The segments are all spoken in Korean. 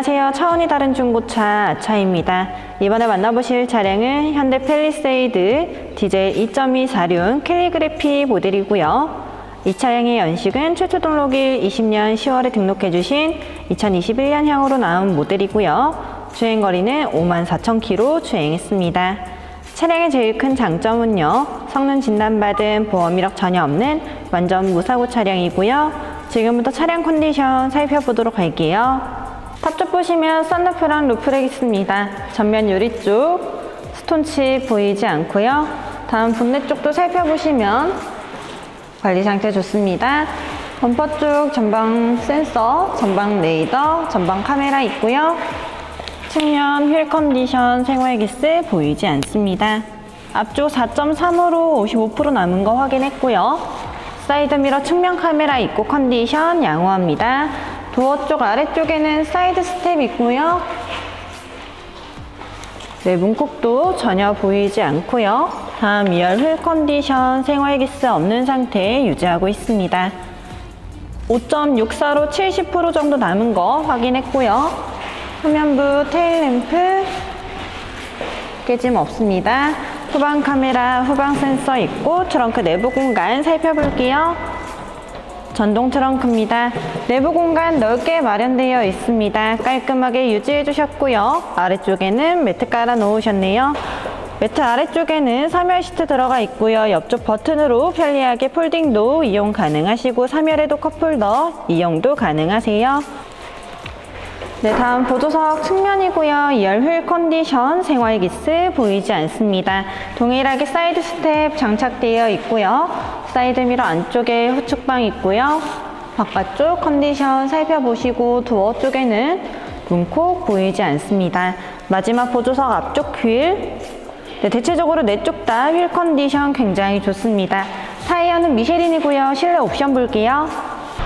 안녕하세요. 차원이 다른 중고차 아차입니다. 이번에 만나보실 차량은 현대 펠리세이드 디젤 2.2 사륜 캘리그래피 모델이고요. 이 차량의 연식은 최초 등록일 20년 10월에 등록해주신 2021년형으로 나온 모델이고요. 주행거리는 54,000km 주행했습니다. 차량의 제일 큰 장점은요, 성능 진단받은 보험 이력 전혀 없는 완전 무사고 차량이고요. 지금부터 차량 컨디션 살펴보도록 할게요. 탑쪽 보시면 썬루프랑 루프렉 있습니다. 전면 유리 쪽 스톤치 보이지 않고요. 다음 본넷 쪽도 살펴보시면 관리 상태 좋습니다. 범퍼 쪽 전방 센서, 전방 레이더, 전방 카메라 있고요. 측면 휠 컨디션 생활 기스 보이지 않습니다. 앞쪽 4.3으로 55% 남은 거 확인했고요. 사이드 미러 측면 카메라 있고 컨디션 양호합니다. 도어 쪽 아래쪽에는 사이드 스텝 있고요. 네, 문콕도 전혀 보이지 않고요. 다음 2열 휠 컨디션 생활 기스 없는 상태 유지하고 있습니다. 5.64로 70% 정도 남은 거 확인했고요. 후면부 테일 램프 깨짐 없습니다. 후방 카메라, 후방 센서 있고 트렁크 내부 공간 살펴볼게요. 전동 트렁크입니다. 내부 공간 넓게 마련되어 있습니다. 깔끔하게 유지해 주셨고요. 아래쪽에는 매트 깔아 놓으셨네요. 매트 아래쪽에는 3열 시트 들어가 있고요. 옆쪽 버튼으로 편리하게 폴딩도 이용 가능하시고 3열에도 컵홀더 이용도 가능하세요. 네, 다음 보조석 측면이고요. 2열 휠 컨디션, 생활 기스 보이지 않습니다. 동일하게 사이드 스텝 장착되어 있고요. 사이드 미러 안쪽에 후측방 있고요. 바깥쪽 컨디션 살펴보시고 도어 쪽에는 문콕 보이지 않습니다. 마지막 보조석 앞쪽 휠. 네, 대체적으로 네 쪽 다 휠 컨디션 굉장히 좋습니다. 타이어는 미쉐린이고요. 실내 옵션 볼게요.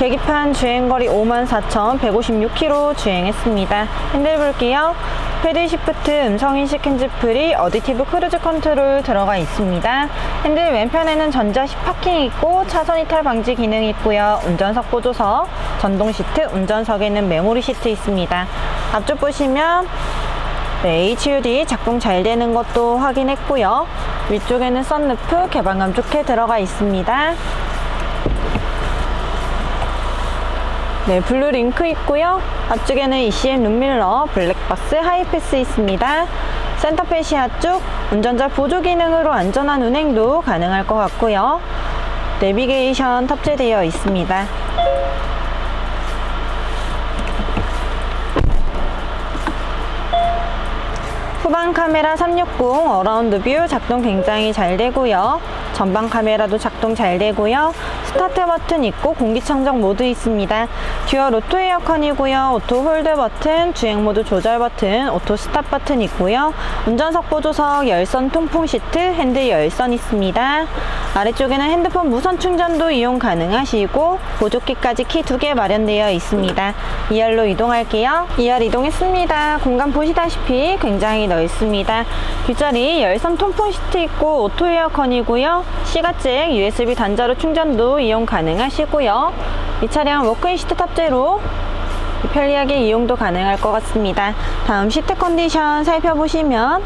계기판 주행거리 54,156km 주행했습니다. 핸들 볼게요. 패드 시프트 음성인식 핸즈프리 어디티브 크루즈 컨트롤 들어가 있습니다. 핸들 왼편에는 전자식 파킹 있고 차선 이탈 방지 기능 있고요. 운전석 보조석, 전동 시트, 운전석에는 메모리 시트 있습니다. 앞쪽 보시면 네, HUD 작동 잘 되는 것도 확인했고요. 위쪽에는 썬루프 개방감 좋게 들어가 있습니다. 네, 블루 링크 있고요. 앞쪽에는 ECM 룸밀러, 블랙박스, 하이패스 있습니다. 센터페시아 쪽 운전자 보조 기능으로 안전한 운행도 가능할 것 같고요. 내비게이션 탑재되어 있습니다. 후방 카메라 360 어라운드 뷰 작동 굉장히 잘 되고요. 전방 카메라도 작동 잘 되고요. 스타트 버튼 있고 공기청정 모드 있습니다. 듀얼 오토 에어컨이고요. 오토 홀드 버튼, 주행 모드 조절 버튼, 오토 스탑 버튼 있고요. 운전석 보조석, 열선 통풍 시트, 핸들 열선 있습니다. 아래쪽에는 핸드폰 무선 충전도 이용 가능하시고 보조키까지 키 두 개 마련되어 있습니다. 2열로 이동할게요. 2열 이동했습니다. 공간 보시다시피 굉장히 넓습니다. 뒷자리 열선 통풍 시트 있고 오토 에어컨이고요. 시가잭 USB 단자로 충전도 이용 가능하시고요. 이 차량 워크인 시트 탑재로 편리하게 이용도 가능할 것 같습니다. 다음 시트 컨디션 살펴보시면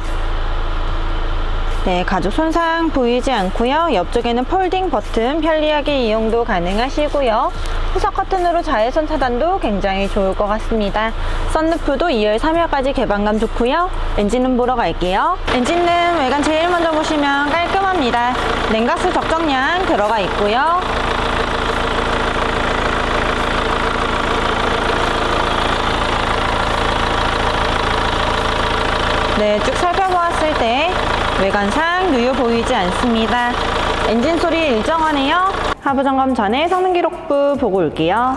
네, 가죽 손상 보이지 않고요. 옆쪽에는 폴딩 버튼 편리하게 이용도 가능하시고요. 후석 커튼으로 자외선 차단도 굉장히 좋을 것 같습니다. 썬루프도 2열, 3열까지 개방감 좋고요. 엔진룸 보러 갈게요. 엔진룸 외관 제일 먼저 보시면 깔끔합니다. 냉각수 적정량 들어가 있고요. 네, 쭉 살펴보았을 때 외관상 누유 보이지 않습니다. 엔진 소리 일정하네요. 하부 점검 전에 성능 기록부 보고 올게요.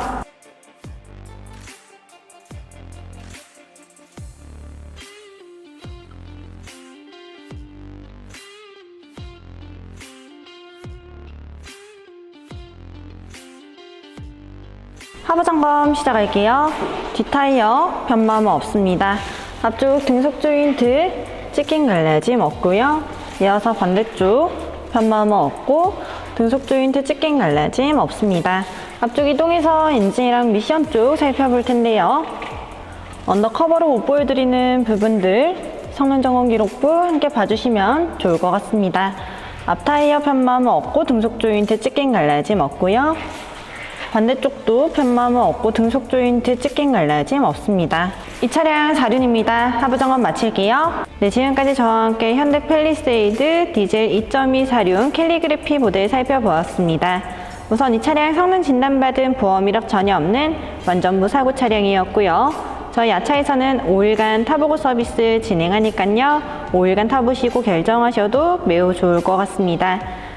하부 점검 시작할게요. 뒷타이어 변마모 없습니다. 앞쪽 등속 조인트 찍힌 갈라짐 없고요. 이어서 반대쪽 변마모 없고 등속 조인트 찍힌 갈라짐 없습니다. 앞쪽 이동해서 엔진이랑 미션 쪽 살펴볼 텐데요. 언더커버로 못 보여드리는 부분들 성능 점검 기록부 함께 봐주시면 좋을 것 같습니다. 앞 타이어 편마모 없고 등속 조인트 찢긴 갈라짐 없고요. 반대쪽도 편마모 없고 등속 조인트 찢긴 갈라짐 없습니다. 이 차량 4륜입니다. 하부 점검 마칠게요. 네, 지금까지 저와 함께 현대 펠리세이드 디젤 2.2 4륜 캘리그래피 모델 살펴보았습니다. 우선 이 차량 성능 진단받은 보험 이력 전혀 없는 완전 무사고 차량이었고요. 저희 야차에서는 5일간 타보고 서비스 진행하니깐요. 5일간 타보시고 결정하셔도 매우 좋을 것 같습니다.